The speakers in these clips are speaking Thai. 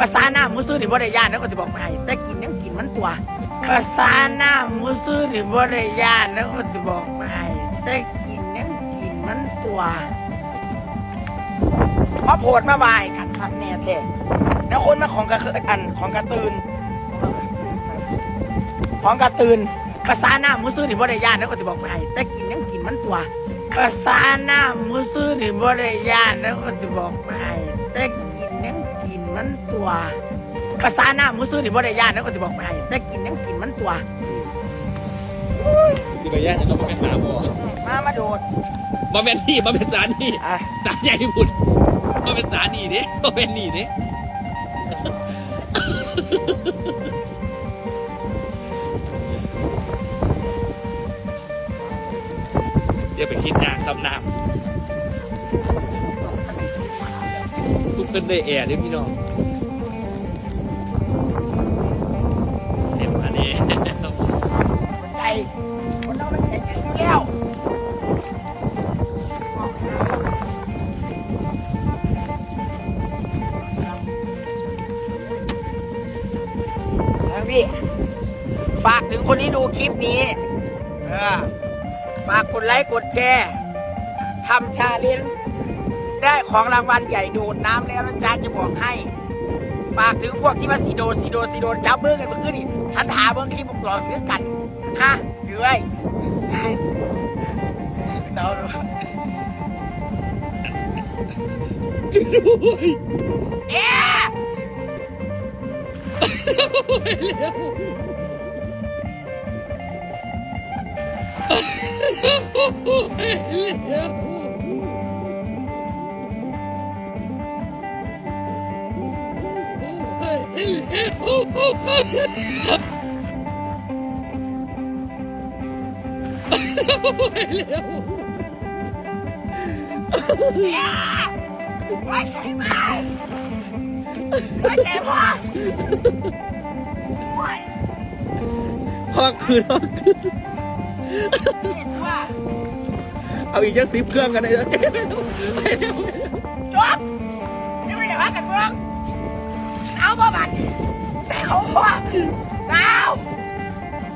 ภาษาหน้ามือซื้อนี่บ่ได้ยานแล้วก็สิบอกไปแต่กินยังกินมันตัวภาษาหน้ามือซื้อนี่บ่ได้ยานแล้วก็สิบอกไปแต่กินยังกินมันตัวมาโพดมาบายกันครับแน่แท้แล้วคนมาของกระคืออันของกระตือนของกระตือนภาษาหน้ามือซื้อนี่บ่ได้ยานแล้วก็สิบอกไปแต่กินยังกินมันตัวภาษาหน้ามือซื้อนี่บ่ได้ยานแล้วก็สิบอกไปแต่ มันตัวภาษาหน้ามือซื้อนี่บ่ได้ยานแล้วก็สิบอกไปให้แต่กินยังกินมันตัวที่ไปแย่งกันเราไม่เป็นหมาบ่มามาโดดบ่เป็นนี่บ่เป็นสารนี่อะสารใหญ่บุญบ่เป็นสารนี่เด้บ่เป็นนี่เด้เดี๋ยวไปคิดงานทำน้ำ ทุกคนได้แอร์เด้อพี่น้องเต็มอันนี้ใจคนเรามันใจใจแก้วแล้วพี่ฝากถึงคนที่ดูคลิปนี้ เออ ฝากกดไลค์กดแชร์ทำชาเลนจ์ ได้ของรางวัลใหญ่ดูดน้ำแล้วนะจ๊ะจะบอกให้ฝากถึงพวกที่มาสีโดนสีโดนสีโดนจับเบิ้งกันเมื่อคืนนี่ฉันหาเบิ้งคลิปบอกหลอกเรื่องกันค่ะถือไว้เดาดูเอ๊ะ ไม่ใช่ไหมไม่ใช่พ่อไม่อคืนห้อคืนเห็นว่าเอาอีกจังสิบเครื่องกันเลยจะได้รู้จาบ่บัดหนาวบ่หดาว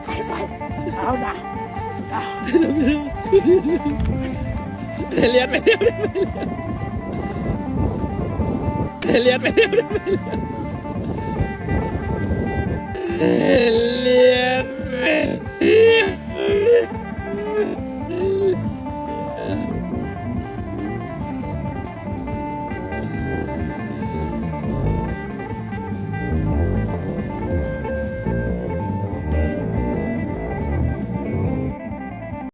ไปไปเนาวนะหนาวเรียนไปเรียนไปเรียนไปเรียนไปเรียนไป